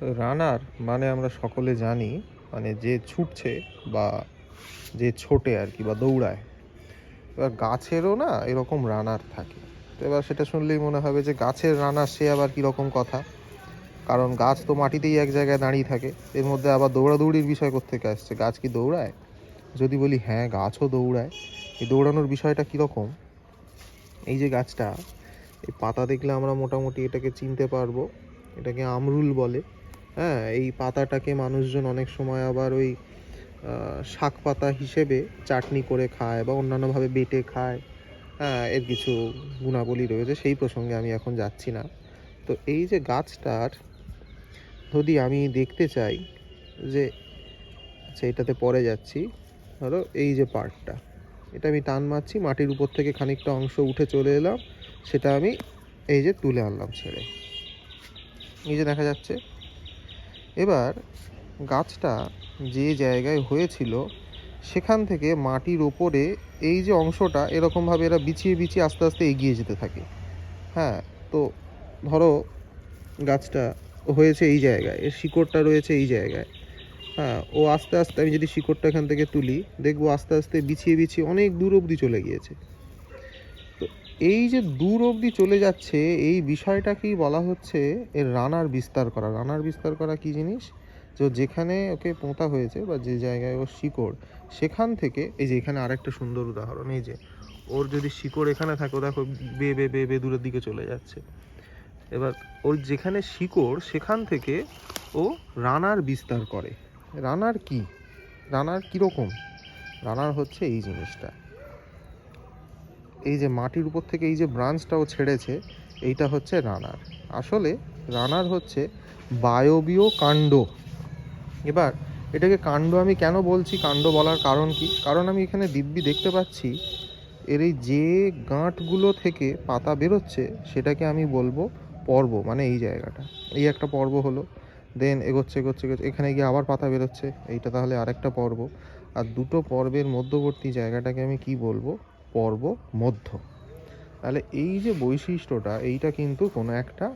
রানার মানে আমরা সকলে জানি মানে যে ছুটছে বা যে ছোটে আর কি বা দৌড়ায়। এবার গাছেরও না এরকম রানার থাকে। তো এবার সেটা শুনলেই মনে হবে যে গাছের রানার সে আবার কীরকম কথা? কারণ গাছ তো মাটিতেই এক জায়গায় দাঁড়িয়ে থাকে। এর মধ্যে আবার দৌড়াদৌড়ির বিষয় কোথেকে আসছে? গাছ কি দৌড়ায়? যদি বলি হ্যাঁ গাছও দৌড়ায়। এই দৌড়ানোর বিষয়টা কীরকম? এই যে গাছটা, এই পাতা দেখলে আমরা মোটামুটি এটাকে চিনতে পারব। এটাকে আমরুল বলে। হ্যাঁ এই পাতাটাকে মানুষজন অনেক সময় আবার ওই শাক পাতা হিসেবে চাটনি করে খায় বা অন্যান্যভাবে বেটে খায়। হ্যাঁ এর কিছু গুণাবলী রয়েছে, সেই প্রসঙ্গে আমি এখন যাচ্ছি না। তো এই যে গাছটার যদি আমি দেখতে চাই যে আচ্ছা এটাতে পরে যাচ্ছি, ধরো এই যে পার্টটা, এটা আমি টান মারছি, মাটির উপর থেকে খানিকটা অংশ উঠে চলে এলাম, সেটা আমি এই যে তুলে আনলাম ছেড়ে। এই যে দেখা যাচ্ছে এবার গাছটা যে জায়গায় হয়েছিল, সেখান থেকে মাটির ওপরে এই যে অংশটা, এরকমভাবে এরা বিছিয়ে বিছিয়ে আস্তে আস্তে এগিয়ে যেতে থাকে। হ্যাঁ তো ধরো গাছটা হয়েছে এই জায়গায়, এর শিকড়টা রয়েছে এই জায়গায়। হ্যাঁ ও আস্তে আস্তে, আমি যদি শিকড়টা এখান থেকে তুলি, দেখব আস্তে আস্তে বিছিয়ে বিছিয়ে অনেক দূর অবধি চলে গিয়েছে। এই যে দূর অবধি চলে যাচ্ছে, এই বিষয়টাকেই বলা হচ্ছে এর রানার বিস্তার করা। রানার বিস্তার করা কি জিনিস? তো যেখানে ওকে পোঁতা হয়েছে বা যে জায়গায় ওর শিকড়, সেখান থেকে, এই যে এখানে আরেকটা সুন্দর উদাহরণ, এই যে ওর যদি শিকড় এখানে থাকে দেখো বে বে বে বে দূরের দিকে চলে যাচ্ছে। এবার ওর যেখানে শিকড়, সেখান থেকে ও রানার বিস্তার করে। রানার কি? রানার কীরকম? রানার হচ্ছে এই জিনিসটা। এই যে মাটির উপর থেকে এই যে ব্রাঞ্চটাও ছেড়েছে, এইটা হচ্ছে রানার। আসলে রানার হচ্ছে বায়বীয় কাণ্ড। এবার, এটাকে কাণ্ড আমি কেন বলছি, কাণ্ড বলার কারণ কি? কারণ আমি এখানে দিব্যি দেখতে পাচ্ছি, এর এই যে গাঁটগুলো থেকে পাতা বেরোচ্ছে, সেটাকে আমি বলব পর্ব মানে এই জায়গাটা। এই একটা পর্ব হলো দেন এগোচ্ছে এগোচ্ছে এগোচ্ছে, এখানে গিয়ে আবার পাতা বেরোচ্ছে, এইটা তাহলে আরেকটা পর্ব। আর দুটো পর্বের মধ্যবর্তী জায়গাটাকে আমি কি বলব? পর্ব মধ্য। তাহলে এই যে বৈশিষ্ট্যটা, এইটা কিন্তু কোনো একটা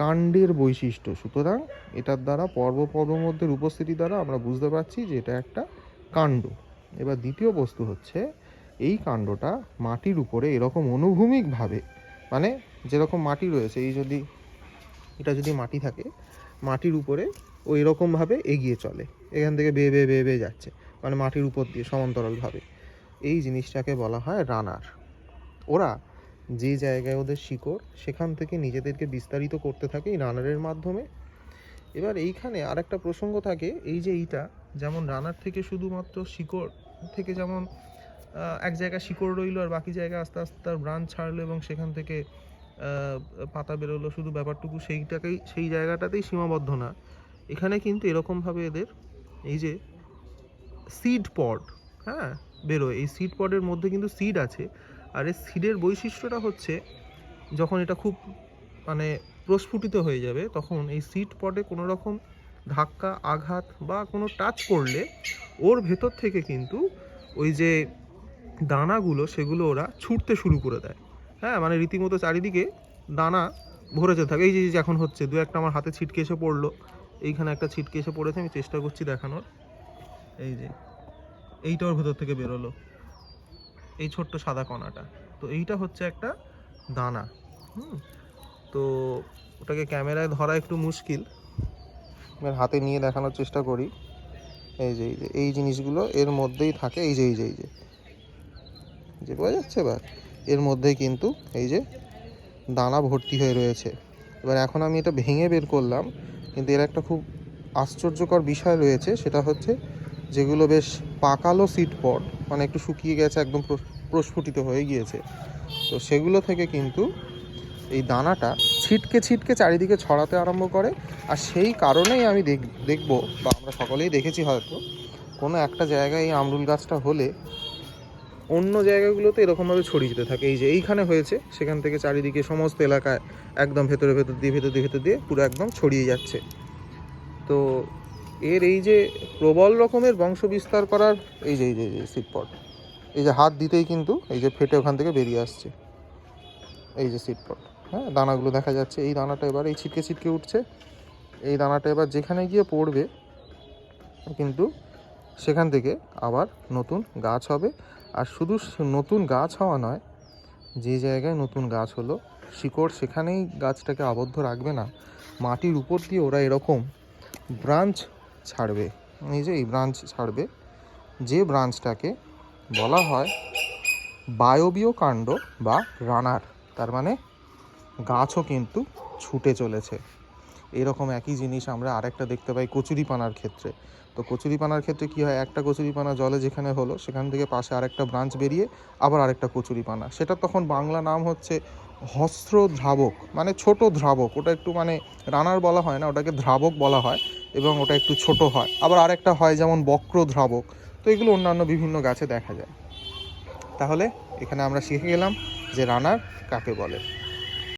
কাণ্ডের বৈশিষ্ট্য। সুতরাং এটার দ্বারা পর্ব পর্ব মধ্যের উপস্থিতি দ্বারা আমরা বুঝতে পারছি যে এটা একটা কাণ্ড। এবার দ্বিতীয় বস্তু হচ্ছে, এই কাণ্ডটা মাটির উপরে এরকম অনুভূমিকভাবে মানে যেরকম মাটি রয়েছে, এই যদি, এটা যদি মাটি থাকে, মাটির উপরে ও এরকমভাবে এগিয়ে চলে। এখান থেকে বেয়ে বেয়ে বেয়ে বেয়ে যাচ্ছে মানে মাটির উপর দিয়ে, সমান্তরালভাবে। এই জিনিসটাকে বলা হয় রানার। ওরা যে জায়গায় ওদের শিকড়, সেখান থেকে নিজেদেরকে বিস্তারিত করতে থাকে এই রানারের মাধ্যমে। এবার এইখানে আরেকটা প্রসঙ্গ থাকে, এই যে এইটা, যেমন রানার থেকে শুধুমাত্র শিকড় থেকে যেমন এক জায়গায় শিকড় রইল আর বাকি জায়গায় আস্তে আস্তে তার ব্রাঞ্চ ছাড়লো এবং সেখান থেকে পাতা বেরোলো, শুধু ব্যাপারটুকু সেইটাকেই, সেই জায়গাটাতেই সীমাবদ্ধ না। এখানে কিন্তু এরকমভাবে এদের এই যে সিড পড হ্যাঁ? বেরোয়। এই সিড পডের মধ্যে কিন্তু সিড আছে। আর এই সিডের বৈশিষ্ট্যটা হচ্ছে, যখন এটা খুব মানে প্রস্ফুটিত হয়ে যাবে, তখন এই সিড পডে কোনো রকম ধাক্কা, আঘাত বা কোনো টাচ করলে, ওর ভেতর থেকে কিন্তু ওই যে দানাগুলো, সেগুলো ওরা ছুটতে শুরু করে দেয়। হ্যাঁ মানে রীতিমতো চারিদিকে দানা ভরে যেতে থাকে। এই যে এখন হচ্ছে, দু একটা আমার হাতে ছিটকে এসে পড়ল। এইখানে একটা ছিটকে এসে পড়েছে, আমি চেষ্টা করছি দেখানোর। এই যে। এইটা ওর ভেতর থেকে বেরোলো। এই ছোট্ট সাদা কণাটা। তো এইটা হচ্ছে একটা দানা। হুম? তো ওটাকে ক্যামেরায় ধরা একটু মুশকিল। এবার হাতে নিয়ে দেখানোর চেষ্টা করি। এই যে এই যে, এই জিনিসগুলো এর মধ্যেই থাকে। এই যে এই যে এই যে। যে বোঝা যাচ্ছে এবার? এর মধ্যেই কিন্তু এই যে দানা ভর্তি হয়ে রয়েছে। এবার এখন আমি এটা ভেঙে বের করলাম। কিন্তু এর একটা খুব আশ্চর্যকর বিষয় রয়েছে। সেটা হচ্ছে যেগুলো বেশ পাকালো সিট পট মানে একটু শুকিয়ে গেছে, একদম প্রস- প্রস্ফুটিত হয়ে গিয়েছে। তো সেগুলো থেকে কিন্তু এই দানাটা ছিটকে ছিটকে চারিদিকে ছড়াতে আরম্ভ করে। আর সেই কারণেই আমি দেখ, দেখব, বা আমরা সকলেই দেখেছি হয়তো, কোনো একটা জায়গায় এই আমরুল গাছটা হলে অন্য জায়গাগুলোতে এরকমভাবে ছড়িয়ে যেতে থাকে। এই যে এইখানে হয়েছে, সেখান থেকে চারিদিকে সমস্ত এলাকায় একদম ভেতরে ভেতর দিয়ে ভেতর দিয়ে ভেতর দিয়ে পুরো একদম ছড়িয়ে যাচ্ছে। তো এর এই যে প্রবল রকমের বংশ বিস্তার করার এই যে এই যে সিটপট এই যে হাত দিতেই কিন্তু এই যে ফেটে ওখান থেকে বেরিয়ে আসছে। এই যে সিটপট হ্যাঁ দানাগুলো দেখা যাচ্ছে। এই দানাটা এবার এই ছিটকে ছিটকে উঠছে। এই দানাটা এবার যেখানে গিয়ে পড়বে কিন্তু সেখান থেকে আবার নতুন গাছ হবে। আর শুধু নতুন গাছ হওয়া নয়, যে জায়গায় নতুন গাছ হলো, শিকড় সেখানেই গাছটাকে আবদ্ধ রাখবে না। মাটির উপর দিয়ে ওরা এরকম ব্রাঞ্চ ছাড়বে, এই যে এই ব্রাঞ্চ ছাড়বে, যে ব্রাঞ্চটাকে বলা হয় বায়বীয় কাণ্ড বা রানার, তার মানে গাছও কিন্তু ছুটে চলেছে। এরকম একই জিনিস আমরা আরেকটা দেখতে পাই কচুরিপানার ক্ষেত্রে। তো কচুরিপানার ক্ষেত্রে কি হয়, একটা কচুরিপানা জলে যেখানে হলো, সেখান থেকে পাশে আরেকটা ব্রাঞ্চ বেরিয়ে আবার আরেকটা কচুরিপানা। সেটা তখন বাংলা নাম হচ্ছে হস্র ধ্রাবক মানে ছোট ধ্রাবক ওটা একটু মানে রানার বলা হয় না, ওটাকে ধ্রাবক বলা হয়। এবং ওটা একটু ছোট হয়। আবার আরেকটা হয় যেমন বক্র ধ্রাবক তো এগুলো অন্যান্য বিভিন্ন গাছে দেখা যায়। তাহলে এখানে আমরা শিখে গেলাম যে রানার কাকে বলে।